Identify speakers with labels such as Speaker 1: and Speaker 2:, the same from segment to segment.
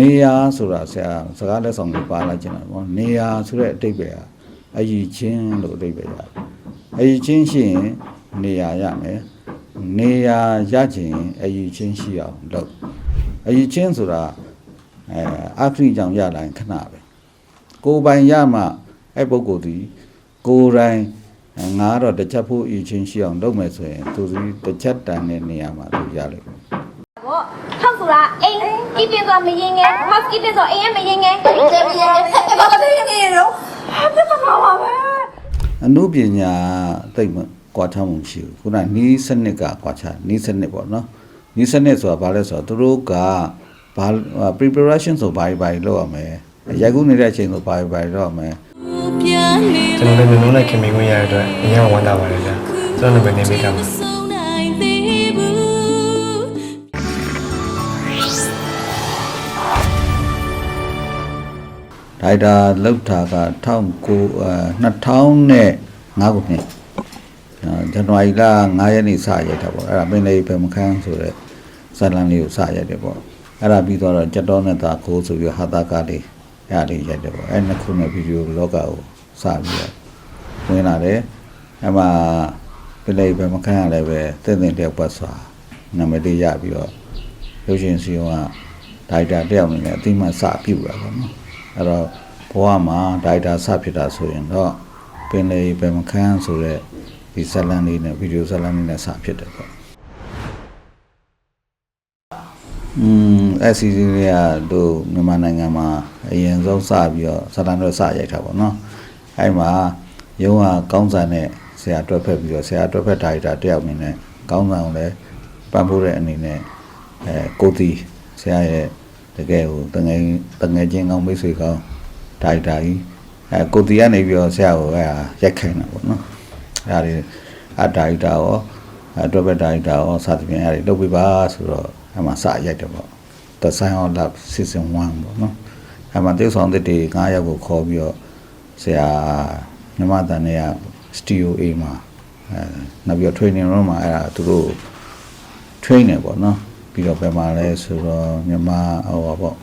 Speaker 1: နေရာဆိုတာဆရာစကားလက်ဆောင်ကိုပါလိုက်ချင်တာပေါ့နေရာဆိုတဲ့အတိတ်ပဲအယီချင်းလို့အတိတ်ပဲရတယ်အယီချင်းရှိရင်နေရာရမယ်နေရာရချင်အယီချင်းရှိအောင်လုပ်အယီချင်းဆိုတာအဲအာခရီကြောင့်ရလာရင်ခဏပဲကိုယ်ပိုင်ရမှအဲ့ပုဂ္ဂိုလ်ဒီကိုယ်တိုင်ငါကတော့တစ်ချက်ဖို့အယီချင်းရှိအောင်လုပ်မယ်ဆိုရင်သူဒီတစ်ချက်တန်တဲ့နေရာမှာသူရလိမ့်မယ်
Speaker 2: ပေါ့ထောက်ဆိုတာ အိမ် keeping ဆိုတာမရင်ငယ် house keeping ဆိုအိမ်ကမရင်ငယ်
Speaker 3: တယ်မရင်အဲ့ဘာလို့နေရတော့ပြဿနာပါပဲ
Speaker 1: အနုပညာတိတ်မကွာခြားမှုရှိဘူးခုနနီးစနစ်ကကွာခြားနီးစနစ်ပေါ့နော်နီးစနစ်ဆိုတာဘာလဲဆိုတော့သူတို့ကဘာ preparation ဆိုဘာဘာလုပ်ရမယ်ရိုက်ကူးနေတဲ့အချိန်ဆိုဘာဘာလုပ်ရမယ်
Speaker 4: ကျွန်တော်လည်းမျိုးလုံးနဲ့ခင်မင်ခွင့်ရတဲ့အတွက်အရင်ကဝမ်းသာပါတယ်ဗျာကျွန်တော်လည်းပဲနေမိတာပါ
Speaker 1: ဒိုက်တာလောက်တာက19အဲ2000နဲ့5ခုနှစ်အဲဇန်နဝါရီလ9ရက်နေ့စရိုက်တာပေါ့အဲ့ဒါပင်လေးပဲမခန်းဆိုတဲ့ဇာတ်လမ်းလေးကိုစရိုက်တယ်ပေါ့အဲ့ဒါပြီးတော့ကြက်တော်နဲ့သာခိုးဆိုပြီးဟာတာကားလေးအဲ့ဒါလေးရိုက်တယ်ပေါ့အဲ့နှစ်ခုနဲ့ဗီဒီယိုလောကကိုစပြီးတော့ဝင်လာတယ်အဲ့မှာပင်လေးပဲမခန်းရလည်းပဲတင့်တင့်တယောက်ပတ်စွာနာမည်လေးရပြီးတော့ရုပ်ရှင်စီအောင်ကဒိုက်တာတယောက်အနေနဲ့အတိမတ်စပြုတ်တာပေါ့နော် အဲ့တော့ဘဝမှာဒိုက်တာစဖြစ်တာဆိုရင်တော့ပင်လေပင်မခန်းဆိုတဲ့ဒီဇတ်လန်လေးနဲ့ဗီဒီယိုဇတ်လန်လေးနဲ့စဖြစ်တယ်ပေါ့อืมအစီအစဉ်လေးကတို့မြန်မာနိုင်ငံမှာအရင်ဆုံးစပြီးတော့ဇတ်လန်တော့စရိုက်တာပေါ့နော်အဲ့မှာရုံးကကောင်းစံနဲ့ဆရာတွက်ဖက်ပြီးတော့ဆရာတွက်ဖက်ဒါရိုက်တာတယောက်အနေနဲ့ကောင်းစံကိုလည်းပံ့ပိုးတဲ့အနေနဲ့အဲကိုတီဆရာရဲ့ တကယ်ဟိုတငယ်တငယ်ချင်းကောင်းမိတ်ဆွေကောင်းဒါရိုက်တာကြီးအဲကိုတီကနေပြီးတော့ဆရာကိုအဲဟာရိုက်ခိုင်းတာပေါ့နော်အဲဒါတွေအဒါရိုက်တာရောအဲတွက်ဖက်ဒါရိုက်တာရောစသဖြင့်အဲဒါတွေလုပ်ပြပါဆိုတော့အဲမှာစရိုက်တယ်ပေါ့ The Sign of Love Season 1ပေါ့နော်အဲမှာတေဆောင်တဲ့တွေ9ယောက်ကိုခေါ်ပြီးတော့ဆရာမြမတန်နဲ့က Studio A မှာအဲနောက်ပြီးတော့ training room မှာအဲဒါသူတို့ train နေပေါ့နော် ပြီးတော့ဘယ်မှာလဲဆိုတော့မြန်မာဟိုပါပေါ့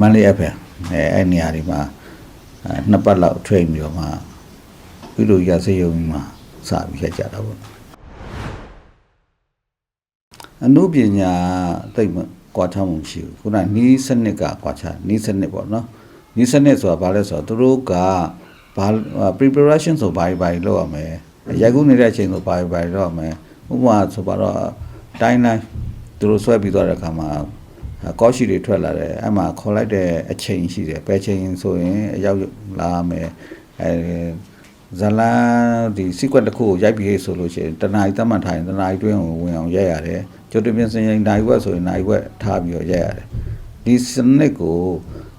Speaker 1: မန်လေးအဖေအဲအဲ့နေရာဒီမှာအဲနှစ်ပတ်လောက် train ပြီးတော့မှပြီးလို့ရစေရုံမှာစပြီးခဲ့ကြတာပေါ့အနုပညာတိတ်မကွာခြားမှုရှိဘူးခုနနီးစနစ်ကကွာခြားနီးစနစ်ပေါ့နော်နီးစနစ်ဆိုတာဘာလဲဆိုတော့သူတို့ကဘာ preparation ဆိုဘာဘာလုပ်ရမယ်ရိုက်ကူးနေတဲ့အချိန်ဆိုဘာဘာလုပ်ရမယ်ဥပမာဆိုပါတော့ တိုင်းတိုင်းသူတို့ဆွဲပြီးသွားတဲ့အခါမှာကောရှိတွေထွက်လာတယ်အဲ့မှာခေါ်လိုက်တဲ့အချိန်ရှိတယ်ပဲချိန်ဆိုရင်အရောက်လာမယ်အဲဇလန်ဒီ sequence တစ်ခုကိုရိုက်ပြီးဆိုလို့ရှိရင်တနားရီသတ်မှတ်ထားရင်တနားရီတွင်းကိုဝင်အောင်ရိုက်ရတယ်ကြိုတင်ပြင်ဆင်ရင်နိုင်ဝက်ဆိုရင်နိုင်ဝက်ထားပြီးတော့ရိုက်ရတယ်ဒီစနစ်ကို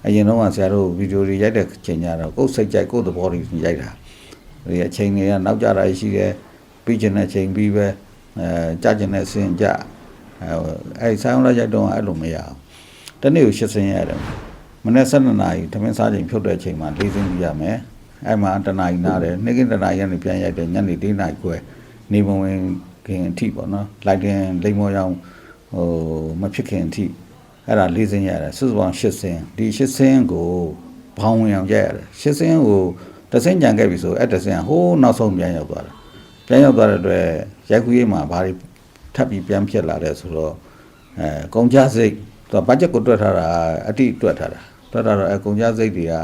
Speaker 1: အရင်တော့ကဆရာတို့ဗီဒီယိုတွေရိုက်တဲ့ချိန်ကျတော့ကိုယ်စိတ်ကြိုက်ကိုယ်သဘောတွေရိုက်တာဒီအချိန်တွေကနောက်ကျတာရှိတယ်ပြီးကျင်တဲ့အချိန်ပြီးပဲ အဲကြာကျင်တဲ့အစဉ်ကြအဲအဲဆိုင်အောင်လိုက်ရိုက်တော့အဲ့လိုမရအောင်တနေ့ကို၈ဆင်းရတယ်မနေ့၁၂နာရီသမင်းစားချိန်ဖြုတ်တဲ့အချိန်မှာ၄ဆင်းပြရမယ်အဲ့မှာတနာရီနားတယ်နေ့ကင်းတနာရီကနေပြန်ရိုက်တယ်ညနေ၄နာရီခွဲနေမဝင်ခင်အထိပေါ့နော်လိုက်တင်လိမ္မောရောင်ဟိုမဖြစ်ခင်အထိအဲ့ဒါ၄ဆင်းရတယ်စုစုပေါင်း၈ဆင်းဒီ၈ဆင်းကိုဘောင်းဝင်အောင်ရိုက်ရတယ်၈ဆင်းကိုတစ်ဆင်းကြံခဲ့ပြီဆိုအဲ့တစ်ဆင်းကဟိုးနောက်ဆုံးပြန်ရောက်သွားတယ် ပြန်ရောက်သွားတဲ့အတွက်ရိုက်ကူးရေးမှာဘာတွေထပ်ပြီးပြန်ဖြစ်လာတယ်ဆိုတော့အဲကုန်ကြစိတ်သူကဘတ်ဂျက်ကိုတွက်ထားတာအတိတွက်ထားတာတွက်ထားတော့အဲကုန်ကြစိတ်တွေက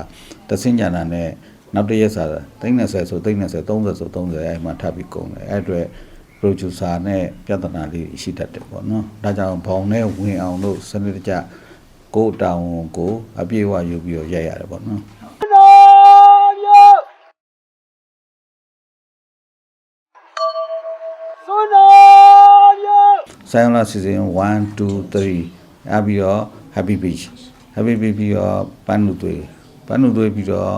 Speaker 1: တစ်ဆင်းကြံတာနဲ့နောက်တစ်ရက်စား30ဆို30ဆို30ဆို30အဲ့မှာထပ်ပြီးကုန်တယ်အဲ့အတွက် producer နဲ့ပြဿနာလေးရှိတတ်တယ်ပေါ့နော်ဒါကြောင့်ဘောင်နဲ့ဝင်အောင်လို့စနစ်တကျကိုယ်တောင်းကိုအပြည့်အဝယူပြီးတော့ရိုက်ရတယ်ပေါ့နော် ဆိုင်အောင်လာစီစဉ်1 2 3အပြီးတော့ Happy Beach Happy Beach ပြီးတော့ပန်းနုသွေးပန်းနုသွေးပြီးတော့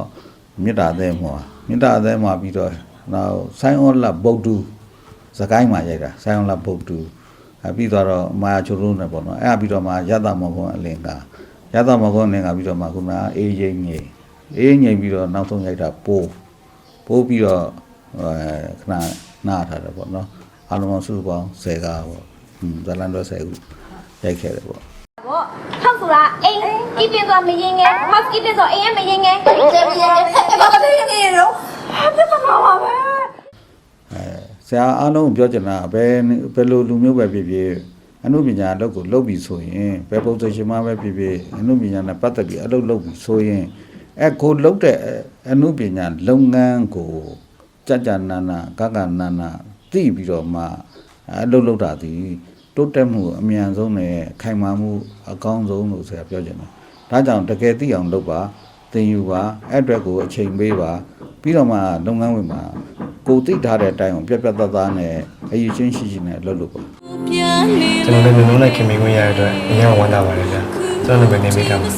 Speaker 1: မြစ်တာသဲမှာမြစ်တာသဲမှာပြီးတော့နောက်ဆိုင်အောင်လာဗုဒ္ဓစကိုင်းမှာရိုက်တာဆိုင်အောင်လာဗုဒ္ဓအပြီးတော့မာချိုရိုးနဲ့ပေါ့နော်အဲ့ပြီးတော့မှရတမောခွန်အလင်ကရတမောခွန်အလင်ကပြီးတော့မှခုနအေးရင်ငိမ့်အေးငိမ့်ပြီးတော့နောက်ဆုံးရိုက်တာပိုးပိုးပြီးတော့အဲခဏနားထားတယ်ပေါ့နော်အလုံးစုစုပေါင်း10ကားပေါ့ဟွန်း ဇာလန်တော့ဆိုင်ဦးရိုက်ခဲ့တယ်ပေါ့
Speaker 2: ပေါ့ဟောက်ဆိုတာအိမ်ကိပင်းဆိုတာမရင်ငယ်ဟောက်ကိပင်းဆိုအိမ်ကမရင်ငယ်
Speaker 3: ကျေမရင်ငယ်အဲ့ဘာလို့ရင်ငယ်ရောဟာပြတ်မှာပါပဲ
Speaker 1: အဲဆရာအားလုံးပြောချင်တာဘယ်ဘယ်လိုလူမျိုးပဲဖြစ်ဖြစ်အနုပညာအလုပ်ကိုလုပ်ပြီဆိုရင်ဘယ်ပုံစံရှင်မပဲဖြစ်ဖြစ်အနုပညာနဲ့ပတ်သက်ပြီးအလုပ်လုပ်ပြီဆိုရင်အခုလုပ်တဲ့အနုပညာလုပ်ငန်းကိုကြကြနာနာကကနာနာသိပြီးတော့မှ အလုပ်လုပ်တာဒီတိုးတက်မှုအမြန်ဆုံးနဲ့ခိုင်မာမှုအကောင်းဆုံးလို့ဆရာပြောချင်တယ်ဒါကြောင့်တကယ်သိအောင်လုပ်ပါသင်ယူပါအဲ့အတွက်ကိုအချိန်ပေးပါပြီးတော့မှလုပ်ငန်းဝင်မှာကိုသိထားတဲ့အတိုင်းကိုပြက်ပြက်သားသားနဲ့အရေးချင်းရှိရှိနဲ့လုပ်လို့ပါ
Speaker 4: ကျွန်တော်လည်းမျိုးလုံးနဲ့ခင်မင်ခွင့်ရတဲ့အတွက်အရင်ဝမ်းသာပါတယ်ဗျာကျွန်တော်လည်းနေမိတာပါ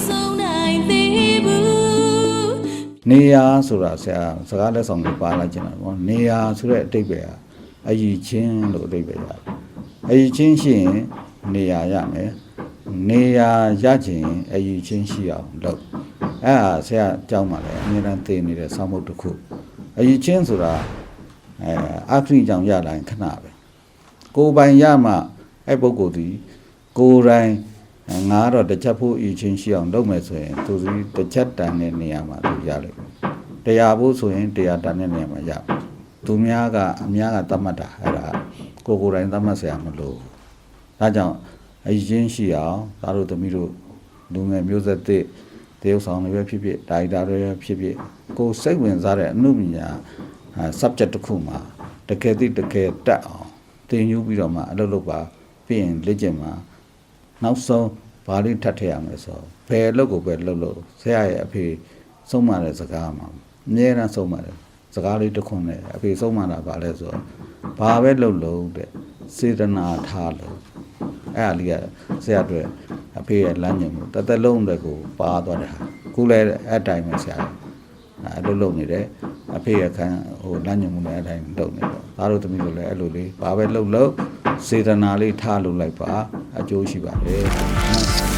Speaker 1: နေယာဆိုတာဆရာစကားလက်ဆောင်ကိုပါလာကျင်တာပေါ့နေယာဆိုတဲ့အတိတ်ပဲ အယီချင်းလို့အတိတ်ပဲရတယ်အယီချင်းရှိရင်နေယာရမယ်နေယာရချင်အယီချင်းရှိအောင်လုပ်အဲ့ဒါဆရာကြောင်းပါလေအမြဲတမ်းသိနေတဲ့ဆောင်းမုတ်တစ်ခုအယီချင်းဆိုတာအဲအခရိကြောင့်ရလာရင်ခဏပဲကိုယ်ပိုင်ရမှအဲ့ပုဂ္ဂိုလ်ဒီကိုယ်တိုင်အဲငါတော့တစ်ချက်ဖို့အယီချင်းရှိအောင်လုပ်မယ်ဆိုရင်သူစီတစ်ချက်တန်တဲ့နေရာမှာသူရလိမ့်မယ်တရားဖို့ဆိုရင်တရားတန်တဲ့နေရာမှာရမယ် သူများကအများကသတ်မှတ်တာအဲ့ဒါကိုကိုယ်တိုင်သတ်မှတ်ဆရာမလို့ဒါကြောင့်အရင်ရှိအောင်သားတို့သမီးတို့လူငယ်မျိုးဆက်သစ်တရုပ်ဆောင်တွေပဲဖြစ်ဖြစ်ဒါရိုက်တာတွေပဲဖြစ်ဖြစ်ကိုစိတ်ဝင်စားတဲ့အမှုပညာ subject တစ်ခုမှာတကယ်သိတကယ်တတ်အောင်သင်ယူပြီးတော့မှအလုပ်လုပ်ပါပြီးရင်လေ့ကျင့်ပါနောက်ဆုံးဘာလေးထပ်ထည့်ရမလဲဆိုဘယ်အလုပ်ကိုပဲလုပ်လို့ဆရာရဲ့အဖေဆုံးမတဲ့စကားမှာအများအားဆုံးပါတယ် စကားလေးတစ်ခွန်းနဲ့အဖေဆုံးမတာဗာလဲဆိုတော့ဘာပဲလုပ်လို့တဲ့စေတနာထားလို့အဲ့အလေးကဆရာအတွက်အဖေရဲ့လမ်းညွှန်မှုတစ်သက်လုံးတွေကိုပါသွားတဲ့ဟာခုလည်းအဲ့တိုင်းပဲဆရာအဲ့လိုလုပ်နေတယ်အဖေရဲ့ခံဟိုလမ်းညွှန်မှုလည်းအဲ့တိုင်းလုပ်နေတော့သားတို့သမီးတို့လည်းအဲ့လိုလေးဘာပဲလုပ်လို့စေတနာလေးထားလို့လိုက်ပါအကျိုးရှိပါတယ်